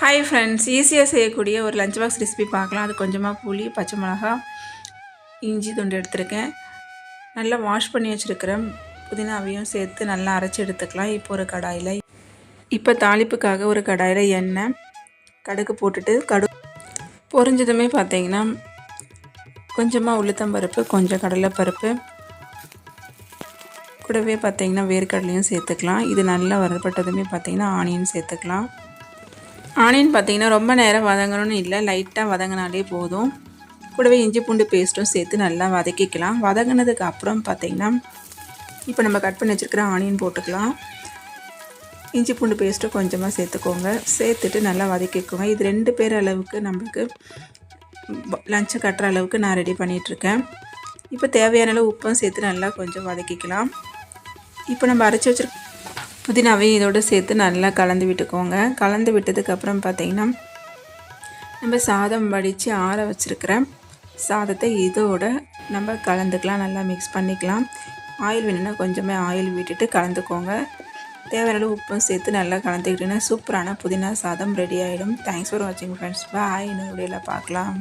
Hi friends ஈஸியாக செய்யக்கூடிய ஒரு லஞ்ச் பாக்ஸ் ரெசிபி பார்க்கலாம். அது கொஞ்சமாக புளி பச்சை மிளகா இஞ்சி துண்டு எடுத்திருக்கேன். நல்லா வாஷ் பண்ணி வச்சுருக்கிறேன் புதினாவையும் சேர்த்து நல்லா அரைச்சி எடுத்துக்கலாம். இப்போ ஒரு கடாயில் இப்போ தாளிப்புக்காக ஒரு கடாயில் எண்ணெய் கடுகு போட்டுட்டு கடு பொறிஞ்சதுமே பார்த்தீங்கன்னா கொஞ்சமாக உளுத்தம்பருப்பு கொஞ்சம் கடலைப்பருப்பு கூடவே பார்த்தீங்கன்னா வேர்க்கடலையும் சேர்த்துக்கலாம். இது நல்லா வரப்பட்டதுமே பார்த்தீங்கன்னா ஆனியன் சேர்த்துக்கலாம். ஆனியன் பார்த்திங்கன்னா ரொம்ப நேரம் வதங்கணும்னு இல்லை லைட்டாக வதங்கினாலே போதும். கூடவே இஞ்சி பூண்டு பேஸ்ட்டும் சேர்த்து நல்லா வதக்கிக்கலாம். வதங்கினதுக்கு அப்புறம் பார்த்திங்கன்னா இப்போ நம்ம கட் பண்ணி வச்சுருக்கிற ஆனியன் போட்டுக்கலாம். இஞ்சி பூண்டு பேஸ்ட்டும் கொஞ்சமாக சேர்த்துக்கோங்க. சேர்த்துட்டு நல்லா வதக்கிக்கோங்க. இது ரெண்டு பேர் அளவுக்கு நம்மளுக்கு லஞ்சை கட்டுற அளவுக்கு நான் ரெடி பண்ணிகிட்ருக்கேன் இப்போ தேவையான அளவு உப்பும் சேர்த்து நல்லா கொஞ்சம் வதக்கிக்கலாம். இப்போ நம்ம அரைச்சி வச்சுருக்க புதினாவையும் இதோடு சேர்த்து நல்லா கலந்து விட்டுக்கோங்க. கலந்து விட்டதுக்கப்புறம் பார்த்திங்கன்னா நம்ம சாதம் வடித்து ஆற வச்சுருக்கிற சாதத்தை இதோட நம்ம கலந்துக்கலாம் நல்லா மிக்ஸ் பண்ணிக்கலாம். ஆயில் வேணும்னா கொஞ்சமே ஆயில் விட்டுட்டு கலந்துக்கோங்க. தேவையான உப்பும் சேர்த்து நல்லா கலந்துக்கிட்டீங்கன்னா சூப்பரான புதினா சாதம் ரெடி ஆகிடும் தேங்க்ஸ் ஃபார் வாட்சிங் ஃப்ரெண்ட்ஸ் பாய் இன்னொரு வீடியோவில் பார்க்கலாம்.